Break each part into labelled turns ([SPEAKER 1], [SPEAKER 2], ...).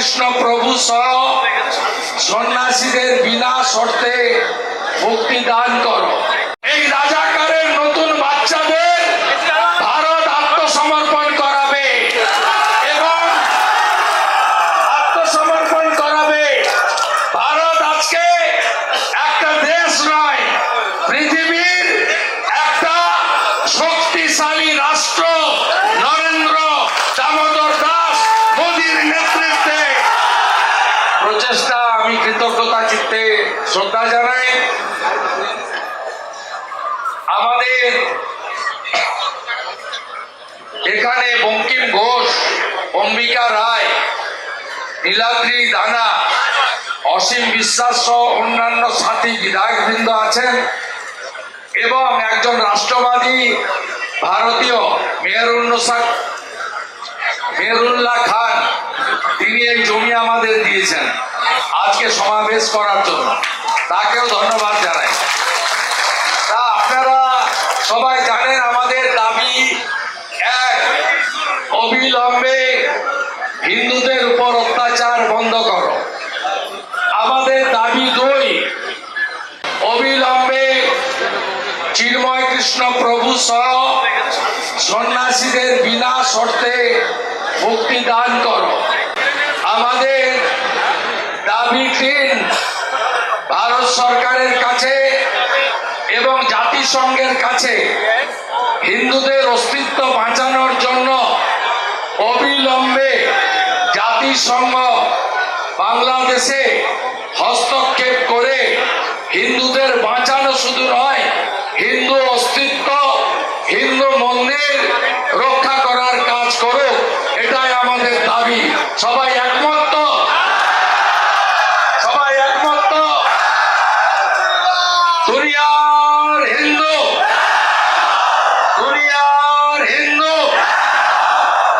[SPEAKER 1] কৃষ্ণ প্রভু সহ সন্ন্যাসীদের বিনা শর্তে মুক্তি দান করো। এই রাজাকারের নতুন বাচ্চাদের ভারত আত্মসমর্পণ করাবে এবং আত্মসমর্পণ করাবে। ভারত আজকে একটা দেশ নয়, পৃথিবীর একটা শক্তিশালী রাষ্ট্র নরেন্দ্র দামোদর দাস মোদীর নেতৃত্বে প্রচেষ্টা আমি কৃতজ্ঞতা চিত্তে শ্রদ্ধা জানাই, আমাদের এখানে বঙ্কিম ঘোষ, অম্বিকা রায়, নীলাদ্রি দানা অসীম বিশ্বাস সহ অন্যান্য সাথী বিধায়কবৃন্দ আছেন এবং একজন রাষ্ট্রবাদী ভারতীয়, মেহরুন্নসা মেহরুল্লাহ খান, তিনি এই জমি আমাদের দিয়েছেন। আজকে সমাবেশ করার জন্য। তাকেও ধন্যবাদ জানাই। তা আপনারা সবাই জানেন আমাদের দাবি এক, অবিলম্বে হিন্দুদের উপর অত্যাচার বন্ধ করো। আমাদের দাবি দুই, অবিলম্বে চিন্ময় কৃষ্ণ প্রভু সহ সন্ন্যাসীদের বিনা শর্তে মুক্তি দান করো। আমাদের দাবি তিন ভারত সরকারের কাছে এবং জাতিসংঘের কাছে হিন্দুদের অস্তিত্ব বাঁচানোর জন্য অবিলম্বে জাতিসংঘ বাংলাদেশে হস্তক্ষেপ করে হিন্দুদের বাঁচানো শুধু নয়, হিন্দু অস্তিত্ব, হিন্দু মন্দির রক্ষা করার কাজ করুক, এটাই আমাদের দাবি। সবাই একমত তো? সবাই একমত তো? দুনিয়ার হিন্দু দুনিয়ার হিন্দু দুনিয়ার হিন্দু আমরা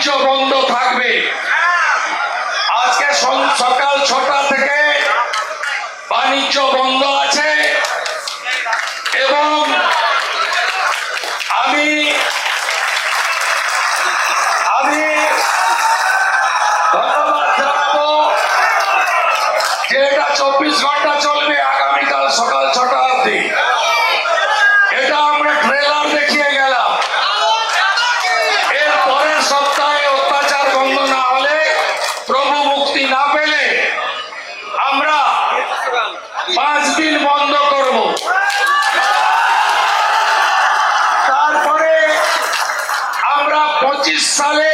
[SPEAKER 1] বাণিজ্য বন্ধ থাকবে। আজকে সকাল ছটা থেকে বাণিজ্য বন্ধ আছে এবং আমি আমি ধন্যবাদ জানাব যে এটা চব্বিশ ঘণ্টা চলবে। আগামীকাল সকাল ছটা অবধি এটা আমরা ট্রেলার দেখিয়ে গেলাম এর পরের সপ্তাহে অত্যাচার বন্ধ না হলে প্রভু মুক্তি না পেলে আমরা বন্ধ করব। তারপরে আমরা পঁচিশ সালে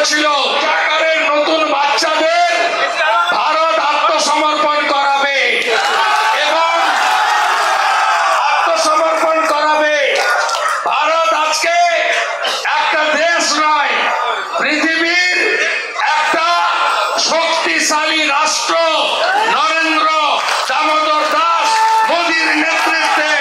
[SPEAKER 1] করেছিল। নতুন বাচ্চাদের ভারত আত্মসমর্পণ করাবে। এবং আত্মসমর্পণ করাবে। ভারত আজকে একটা দেশ নয়, পৃথিবীর একটা শক্তিশালী রাষ্ট্র। নরেন্দ্র দামোদর দাস মোদীর নেতৃত্বে